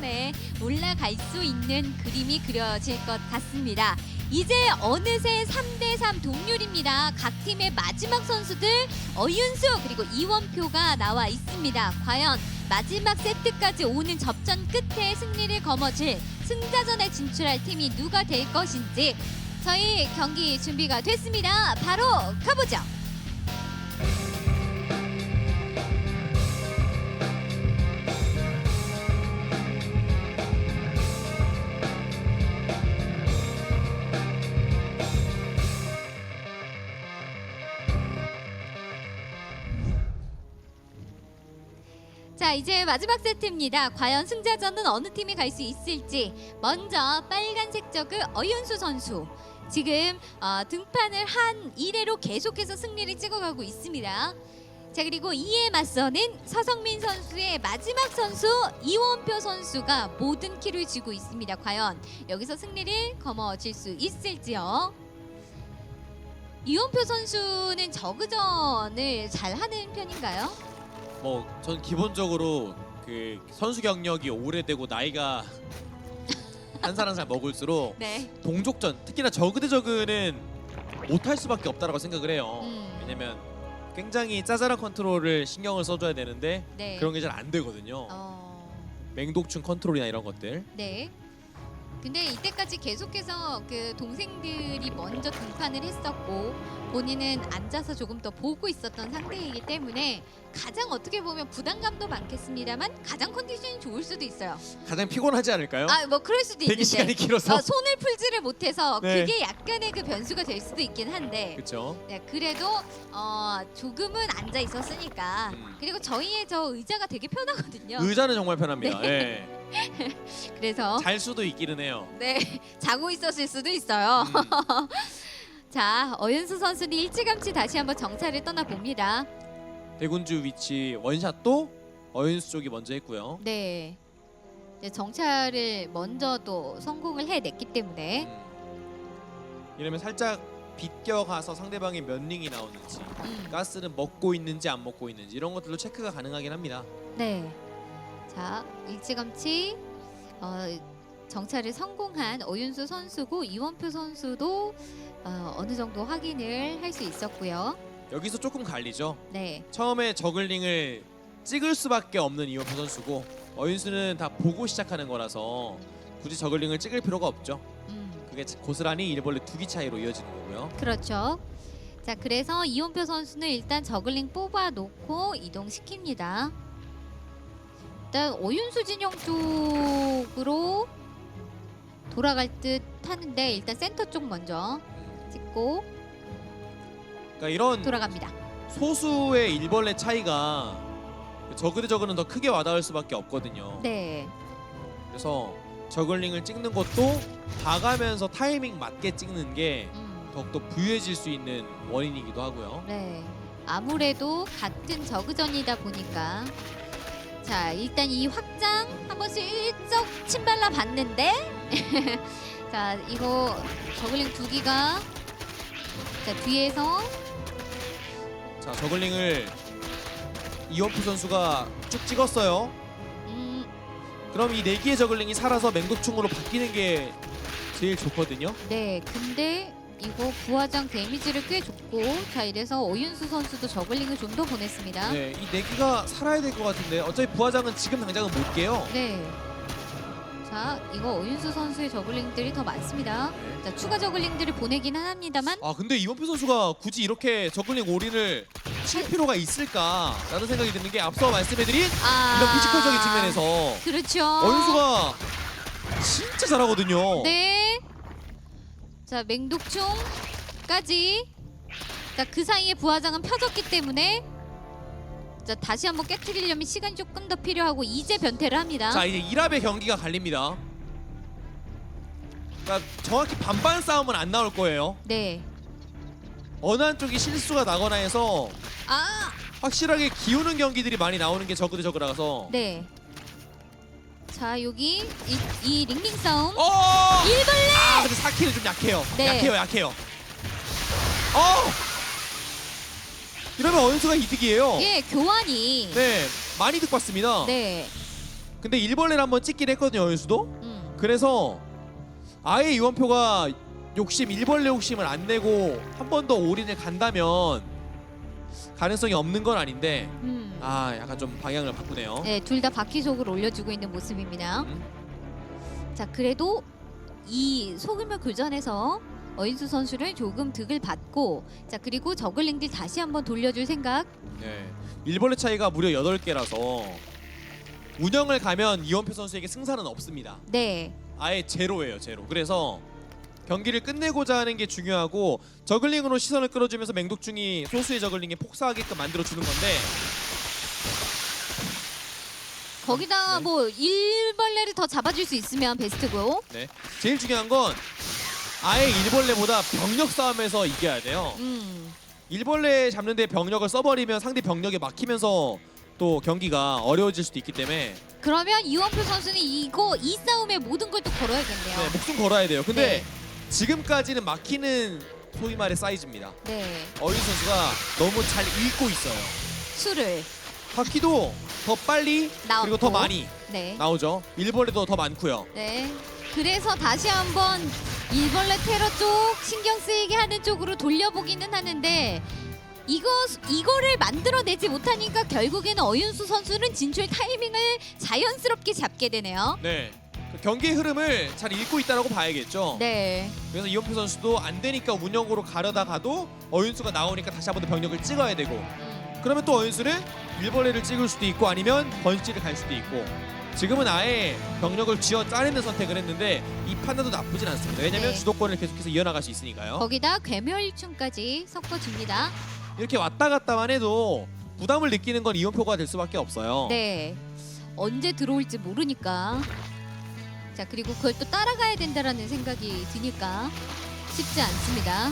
승자전에 올라갈 수 있는 그림이 그려질 것 같습니다. 이제 어느새 3대3 동률입니다. 각 팀의 마지막 선수들 어윤수 그리고 이원표가 나와 있습니다. 과연 마지막 세트까지 오는 접전 끝에 승리를 거머쥘 승자전에 진출할 팀이 누가 될 것인지 저희 경기 준비가 됐습니다. 바로 가보죠. 자 이제 마지막 세트입니다. 과연 승자전은 어느 팀이 갈 수 있을지 먼저 빨간색 저그 어윤수 선수 지금 어, 등판을 한 이래로 계속해서 승리를 찍어가고 있습니다. 자 그리고 이에 맞서는 서성민 선수의 마지막 선수 이원표 선수가 모든 키를 쥐고 있습니다. 과연 여기서 승리를 거머쥘 수 있을지요? 이원표 선수는 저그전을 잘 하는 편인가요? 뭐 전 기본적으로 그 선수 경력이 오래되고 나이가 한 살 한 살 먹을수록 네. 동족전 특히나 저그 대 저그는 못할 수밖에 없다라고 생각을 해요. 음. 왜냐면 굉장히 짜잘한 컨트롤을 신경을 써줘야 되는데 네. 그런 게 잘 안 되거든요. 어... 맹독충 컨트롤이나 이런 것들. 네. 근데 이때까지 계속해서 그 동생들이 먼저 등판을 했었고 본인은 앉아서 조금 더 보고 있었던 상태이기 때문에 가장 어떻게 보면 부담감도 많겠습니다만 가장 컨디션이 좋을 수도 있어요. 가장 피곤하지 않을까요? 아 뭐 그럴 수도 대기 시간이 있는데 길어서. 어, 손을 풀지를 못해서 네. 그게 약간의 그 변수가 될 수도 있긴 한데 그렇죠. 네, 그래도 어, 조금은 앉아 있었으니까 음. 그리고 저희의 저 의자가 되게 편하거든요. 의자는 정말 편합니다. 예. 그래서 잘 수도 있기는 해요. 네 자고 있었을 수도 있어요. 음. 자 어윤수 선수는 일찌감치 다시 한번 정찰을 떠나 봅니다. 대군주 위치 원샷도 어윤수 쪽이 먼저 했고요. 네. 이제 정찰을 먼저도 성공을 해냈기 때문에 음. 이러면 살짝 비껴가서 상대방이 몇 링이 나오는지 음, 가스는 먹고 있는지 안 먹고 있는지 이런 것들도 체크가 가능하긴 합니다. 네. 자 일찌감치 어, 정찰을 성공한 어윤수 선수고 이원표 선수도 어, 어느 정도 확인을 할 수 있었고요. 여기서 조금 갈리죠. 네. 처음에 저글링을 찍을 수밖에 없는 이원표 선수고 어윤수는 다 보고 시작하는 거라서 굳이 저글링을 찍을 필요가 없죠. 음. 그게 고스란히 일벌레 두기 차이로 이어지는 거고요. 그렇죠. 자, 그래서 이원표 선수는 일단 저글링 뽑아 놓고 이동시킵니다. 일단 오윤수 진영 쪽으로 돌아갈 듯 하는데 일단 센터 쪽 먼저 찍고 그러니까 이런 돌아갑니다. 소수의 일벌레 차이가 저그 대 저그는 더 크게 와닿을 수밖에 없거든요. 네. 그래서 저글링을 찍는 것도 봐가면서 타이밍 맞게 찍는 게 음, 더욱더 부유해질 수 있는 원인이기도 하고요. 네. 아무래도 같은 저그전이다 보니까 자, 일단 이 확장 한번 슬쩍 침발라 봤는데 자, 이거 저글링 두 기가 자, 뒤에서 자 저글링을 이원프 선수가 쭉 찍었어요. 음, 그럼 이네 개의 저글링이 살아서 맹독충으로 바뀌는 게 제일 좋거든요. 네. 근데 이거 부화장 데미지를 꽤 줬고 자, 이래서 오윤수 선수도 저글링을 좀 더 보냈습니다. 네, 이네 개가 살아야 될 것 같은데 어차피 부하장은 지금 당장은 못 깨요. 네. 자, 이거 오윤수 선수의 저글링들이 더 많습니다. 자, 추가 저글링들을 보내긴 합니다만 아 근데 이원표 선수가 굳이 이렇게 저글링 올인을 칠 필요가 있을까라는 생각이 드는 게 앞서 말씀해드린 아 이런 피지컬적인 측면에서 그렇죠. 어윤수가 진짜 잘하거든요. 네. 자, 맹독충까지. 자, 그 사이에 부하장은 펴졌기 때문에 자, 다시 한번 깨트리려면 시간이 조금 더 필요하고 이제 변태를 합니다. 자 이제 이랍의 경기가 갈립니다. 그러니까 정확히 반반 싸움은 안 나올 거예요. 네. 어느 한쪽이 실수가 나거나 해서 아, 확실하게 기우는 경기들이 많이 나오는 게 저그 대 저그라서 네. 자, 여기 이, 이 링링 싸움. 어! 일벌레! 아 근데 사키는 좀 약해요. 네. 약해요 약해요. 어! 이러면 어윤수가 이득이에요. 예, 교환이. 네 많이 득 봤습니다. 네. 근데 일벌레를 한번 찍긴 했거든요 어윤수도. 음. 그래서 아예 이원표가 욕심 일벌레 욕심을 안 내고 한 번 더 올인을 간다면 가능성이 없는 건 아닌데 음. 아 약간 좀 방향을 바꾸네요. 네, 둘 다 바퀴 속을 올려주고 있는 모습입니다. 음. 자, 그래도 이 소금을 교전에서 어인수 선수를 조금 득을 받고 자 그리고 저글링들 다시 한번 돌려줄 생각. 네. 일벌레 차이가 무려 8개라서 운영을 가면 이원표 선수에게 승산은 없습니다. 네, 아예 제로예요, 제로. 그래서 경기를 끝내고자 하는 게 중요하고 저글링으로 시선을 끌어주면서 맹독충이 소수의 저글링에 폭사하게끔 만들어 주는 건데 거기다가 네. 뭐 일벌레를 더 잡아줄 수 있으면 베스트고. 네. 제일 중요한 건 아예 일벌레보다 병력 싸움에서 이겨야 돼요. 음, 일벌레 잡는데 병력을 써버리면 상대 병력에 막히면서 또 경기가 어려워질 수도 있기 때문에 그러면 이원표 선수는 이거 이 싸움에 모든 걸 또 걸어야겠네요. 네, 목숨 걸어야 돼요. 근데 네. 지금까지는 막히는 소위 말의 사이즈입니다. 네, 어윤 선수가 너무 잘 읽고 있어요. 수를 바퀴도 더 빨리 나왔고. 그리고 더 많이 네, 나오죠. 일벌레도 더 많고요. 네. 그래서 다시 한번 일벌레 테러 쪽 신경 쓰이게 하는 쪽으로 돌려보기는 하는데 이거 이거를 만들어내지 못하니까 결국에는 어윤수 선수는 진출 타이밍을 자연스럽게 잡게 되네요. 네. 그 경기의 흐름을 잘 읽고 있다라고 봐야겠죠. 네, 그래서 이원표 선수도 안 되니까 운영으로 가려다 가도 어윤수가 나오니까 다시 한번 더 병력을 찍어야 되고 음, 그러면 또 어윤수는 일벌레를 찍을 수도 있고 아니면 번지를 갈 수도 있고 지금은 아예 병력을 쥐어 짜내는 선택을 했는데 이 판단도 나쁘진 않습니다. 왜냐면 네. 주도권을 계속해서 이어나갈 수 있으니까요. 거기다 괴멸충까지 섞어줍니다. 이렇게 왔다 갔다만 해도 부담을 느끼는 건 이원표가 될 수밖에 없어요. 네, 언제 들어올지 모르니까. 자 그리고 그걸 또 따라가야 된다라는 생각이 드니까 쉽지 않습니다.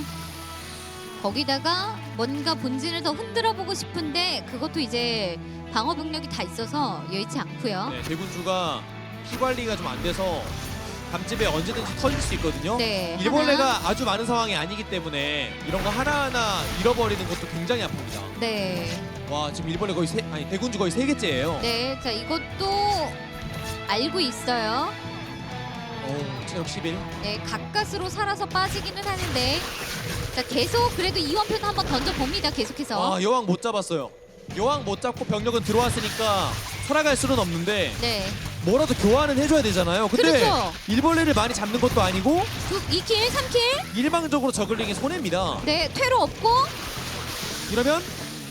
거기다가 뭔가 본진을 더 흔들어 보고 싶은데 그것도 이제 방어 병력이 다 있어서 여의치 않고요. 네, 대군주가 피 관리가 좀 안 돼서 담집에 언제든지 터질 수 있거든요. 네. 일벌레가 아주 많은 상황이 아니기 때문에 이런 거 하나하나 잃어버리는 것도 굉장히 아픕니다. 네, 와 지금 일벌레 거의 세, 아니 대군주 거의 세 개째예요. 네, 자 이것도 알고 있어요. 오, 체력 11. 네, 가까스로 살아서 빠지기는 하는데 자 계속 그래도 이원표는 한번 던져 봅니다. 계속해서. 아 여왕 못 잡았어요. 여왕 못 잡고 병력은 들어왔으니까 살아갈 수는 없는데 네, 뭐라도 교환은 해줘야 되잖아요. 근데 그렇죠. 일벌레를 많이 잡는 것도 아니고 두 2킬, 3킬. 일방적으로 저글링이 손해입니다. 네, 퇴로 없고. 이러면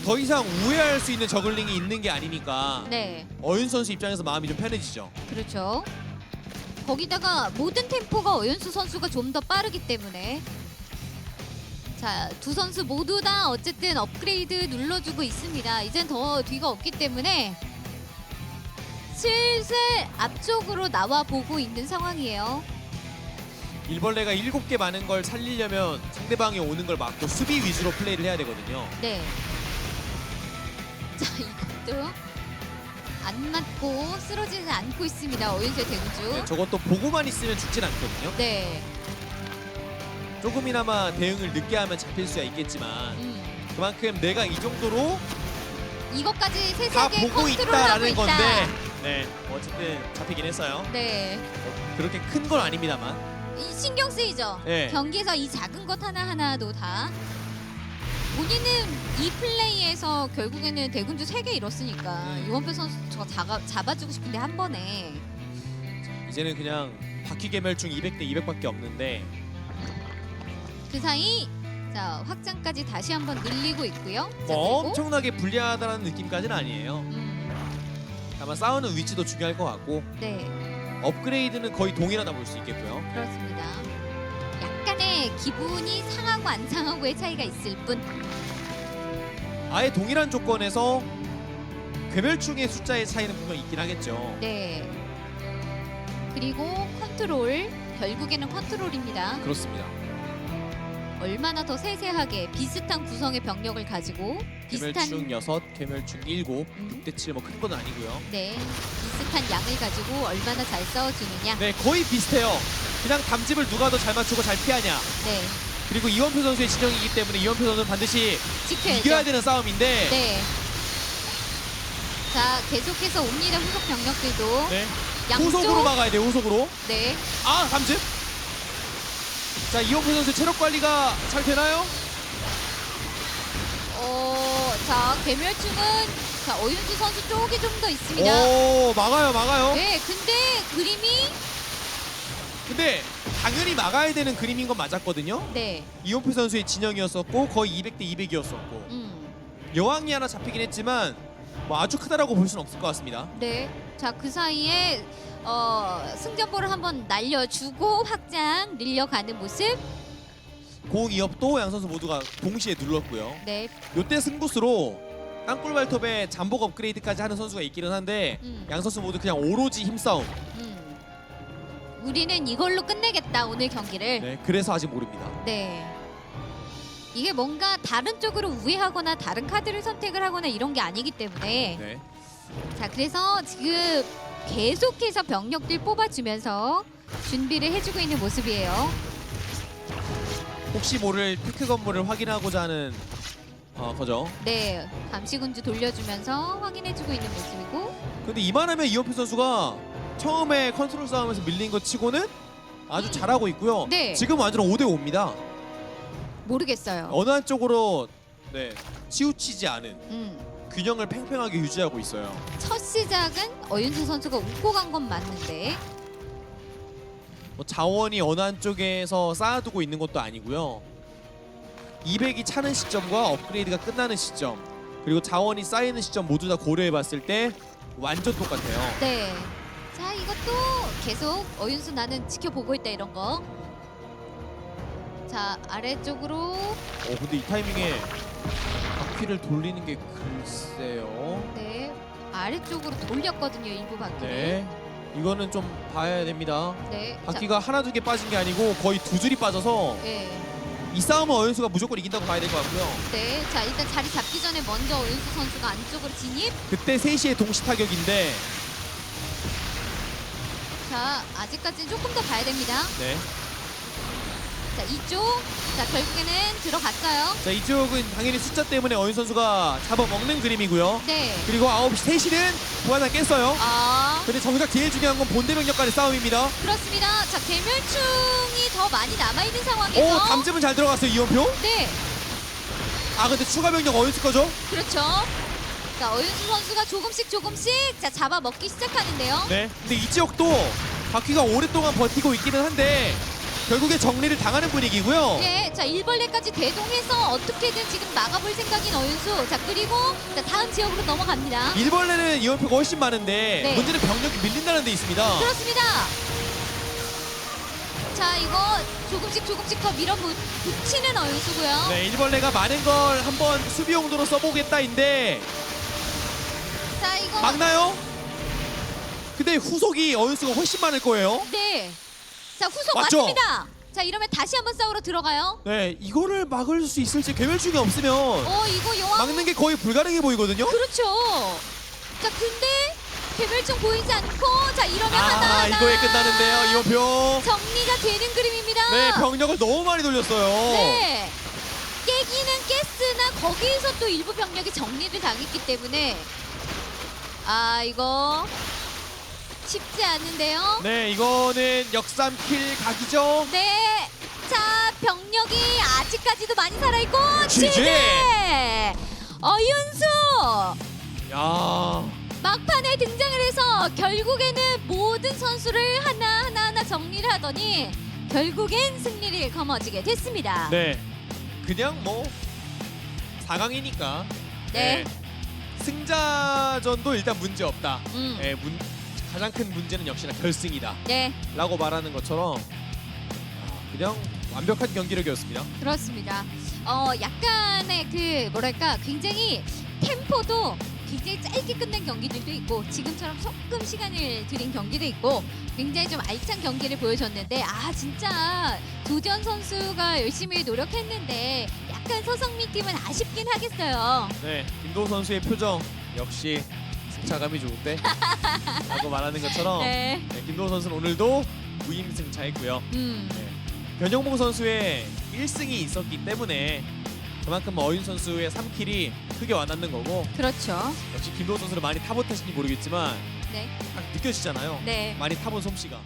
더 이상 우회할 수 있는 저글링이 있는 게 아니니까 네, 어윤 선수 입장에서 마음이 좀 편해지죠. 그렇죠. 거기다가 모든 템포가 어윤수 선수가 좀 더 빠르기 때문에 자, 두 선수 모두 다 어쨌든 업그레이드 눌러주고 있습니다. 이젠 더 뒤가 없기 때문에 슬슬 앞쪽으로 나와 보고 있는 상황이에요. 일벌레가 일곱 개 많은 걸 살리려면 상대방이 오는 걸 막고 수비 위주로 플레이를 해야 되거든요. 네. 자, 이것도 안 맞고 쓰러지지 않고 있습니다. 어윤수의 대구주. 네, 저것도 보고만 있으면 죽진 않거든요. 네. 조금이나마 대응을 늦게 하면 잡힐 수야 있겠지만 음. 그만큼 내가 이 정도로 이것까지 다 세세하게 보고 컨트롤하고 있다라는 있다. 건데 네 어쨌든 잡히긴 했어요. 네. 어, 그렇게 큰 건 아닙니다만 이 신경 쓰이죠. 네. 경기에서 이 작은 것 하나 하나도 다 본인은 이 플레이에서 결국에는 대군주 3개 잃었으니까 음. 유원표 선수 저거 잡아, 잡아주고 싶은데 한 번에 이제는 그냥 바퀴 개멸충 200대 200밖에 없는데 그 사이 자 확장까지 다시 한번 늘리고 있고요. 자, 뭐 그리고 엄청나게 불리하다는 느낌까지는 아니에요. 음, 다만 싸우는 위치도 중요할 것 같고 네 업그레이드는 거의 동일하다 볼 수 있겠고요. 그렇습니다. 기분이 상하고 안 상하고의 차이가 있을 뿐. 아예 동일한 조건에서 괴멸충의 숫자의 차이는 분명 있긴 하겠죠. 네. 그리고 컨트롤 결국에는 컨트롤입니다. 그렇습니다. 얼마나 더 세세하게 비슷한 구성의 병력을 가지고 비슷한 괴멸충 6, 괴멸충 7, 음. 6대 7 뭐 큰 건 아니고요. 네 비슷한 양을 가지고 얼마나 잘 싸워주느냐. 네, 거의 비슷해요. 그냥 담집을 누가 더 잘 맞추고 잘 피하냐. 네 그리고 이원표 선수의 진영이기 때문에 이원표 선수는 반드시 지켜야죠. 이겨야 되는 싸움인데 네 자 계속해서 옵니다 후속 병력들도 네. 양쪽 후속으로 막아야 돼요. 후속으로. 네아 감집. 자 이용표 선수 체력 관리가 잘 되나요? 어, 자 개멸충은 자 어윤수 선수 쪽이 좀 더 있습니다. 오 막아요 막아요. 네, 근데 그림이 근데 당연히 막아야 되는 그림인 건 맞았거든요. 네, 이용표 선수의 진영이었었고 거의 200대 200이었었고 음, 여왕이 하나 잡히긴 했지만 뭐 아주 크다라고 볼 수는 없을 것 같습니다. 네. 자 그 사이에 어, 승전보를 한번 날려주고 확장 늘려가는 모습. 공 2업도 양 선수 모두가 동시에 눌렀고요. 네, 요때 승부수로 땅굴 발톱에 잠복 업그레이드까지 하는 선수가 있기는 한데 음, 양 선수 모두 그냥 오로지 힘싸움. 음. 우리는 이걸로 끝내겠다 오늘 경기를. 네, 그래서 아직 모릅니다. 네. 이게 뭔가 다른 쪽으로 우회하거나 다른 카드를 선택을 하거나 이런 게 아니기 때문에 네. 자 그래서 지금 계속해서 병력들 뽑아주면서 준비를 해주고 있는 모습이에요. 혹시 모를 피크 건물을 확인하고자 하는 어, 거죠. 네, 감시군주 돌려주면서 확인해주고 있는 모습이고 근데 이만하면 이원표 선수가 처음에 컨트롤 싸움에서 밀린 것 치고는 아주 잘하고 있고요. 네. 지금 완전 5대 5입니다. 모르겠어요. 어느 한쪽으로 네, 치우치지 않은 음, 균형을 팽팽하게 유지하고 있어요. 첫 시작은 어윤수 선수가 웃고 간 건 맞는데 뭐 자원이 어느 한쪽에서 쌓아두고 있는 것도 아니고요. 200이 차는 시점과 업그레이드가 끝나는 시점 그리고 자원이 쌓이는 시점 모두 다 고려해봤을 때 완전 똑같아요. 네. 자 이것도 계속 어윤수 나는 지켜보고 있다 이런 거. 자 아래쪽으로 어 근데 이 타이밍에 바퀴를 돌리는 게 글쎄요. 네 아래쪽으로 돌렸거든요 일부 바퀴를. 네. 이거는 좀 봐야 됩니다. 네. 바퀴가 하나 두 개 빠진 게 아니고 거의 두 줄이 빠져서 자, 네. 이 싸움은 어윤수가 무조건 이긴다고 봐야 될 것 같고요. 네. 자 일단 자리 잡기 전에 먼저 어윤수 선수가 안쪽으로 진입. 그때 3시에 동시 타격인데 자 아직까지는 조금 더 봐야 됩니다. 네. 자 이쪽. 자 결국에는 들어갔어요. 자 이쪽은 당연히 숫자 때문에 어윤 선수가 잡아먹는 그림이고요. 네. 그리고 9시 3시는 부하나 깼어요. 아 근데 정작 제일 중요한 건 본대 병력 간의 싸움입니다. 그렇습니다. 자 개멸충이 더 많이 남아 있는 상황에서. 오 담즙은 잘 들어갔어요 이원표. 네. 아 근데 추가 병력 어윤수 거죠? 그렇죠. 자 어윤수 선수가 조금씩 조금씩 자 잡아 먹기 시작하는데요. 네. 근데 이 지역도 바퀴가 오랫동안 버티고 있기는 한데 결국에 정리를 당하는 분위기고요. 예, 자 일벌레까지 대동해서 어떻게든 지금 막아볼 생각인 어윤수. 자 그리고 자 다음 지역으로 넘어갑니다. 일벌레는 이원표가 훨씬 많은데 네. 문제는 병력이 밀린다는 데 있습니다. 그렇습니다. 자 이거 조금씩 조금씩 더 밀어붙이는 어윤수고요. 네, 일벌레가 많은 걸 한번 수비 용도로 써보겠다인데 자 이거 막나요? 근데 후속이 어윤수가 훨씬 많을 거예요. 네. 자 후속 맞죠? 맞습니다. 자 이러면 다시 한번 싸우러 들어가요. 네, 이거를 막을 수 있을지 괴멸중이 없으면 어 이거 여왕 막는 게 거의 불가능해 보이거든요. 그렇죠. 자 근데 개별종 보이지 않고 자 이러면 아, 하나 하나 이거에 끝나는데요, 이원표. 정리가 되는 그림입니다. 네, 병력을 너무 많이 돌렸어요. 네. 깨기는 깼으나 거기에서 또 일부 병력이 정리를 당했기 때문에 아 이거 쉽지 않은데요. 네, 이거는 역삼킬 각이죠. 네. 자 병력이 아직까지도 많이 살아있고! 취재! 어윤수 야, 막판에 등장을 해서 결국에는 모든 선수를 하나 하나 하나 정리를 하더니 결국엔 승리를 거머쥐게 됐습니다. 네, 그냥 뭐 4강이니까 네. 승자전도 일단 문제 없다. 음. 네, 문, 가장 큰 문제는 역시나 결승이다. 네, 라고 말하는 것처럼 아, 그냥 완벽한 경기력이었습니다. 그렇습니다. 어, 약간의 그 뭐랄까 굉장히 템포도 굉장히 짧게 끝낸 경기들도 있고 지금처럼 조금 시간을 들인 경기도 있고 굉장히 좀 알찬 경기를 보여줬는데 아 진짜 도전 선수가 열심히 노력했는데 약간 서성민 팀은 아쉽긴 하겠어요. 네, 김도 선수의 표정 역시 승차감이 좋은데 라고 말하는 것처럼 네. 네, 김도 선수는 오늘도 무임승차했고요. 음. 네, 변영봉 선수의 1승이 있었기 때문에 그만큼 어윤 선수의 3킬이 크게 와닿는 거고 그렇죠. 역시 김도호 선수를 많이 탓인지 모르겠지만 네. 딱 느껴지잖아요. 네. 많이 타본 솜씨가.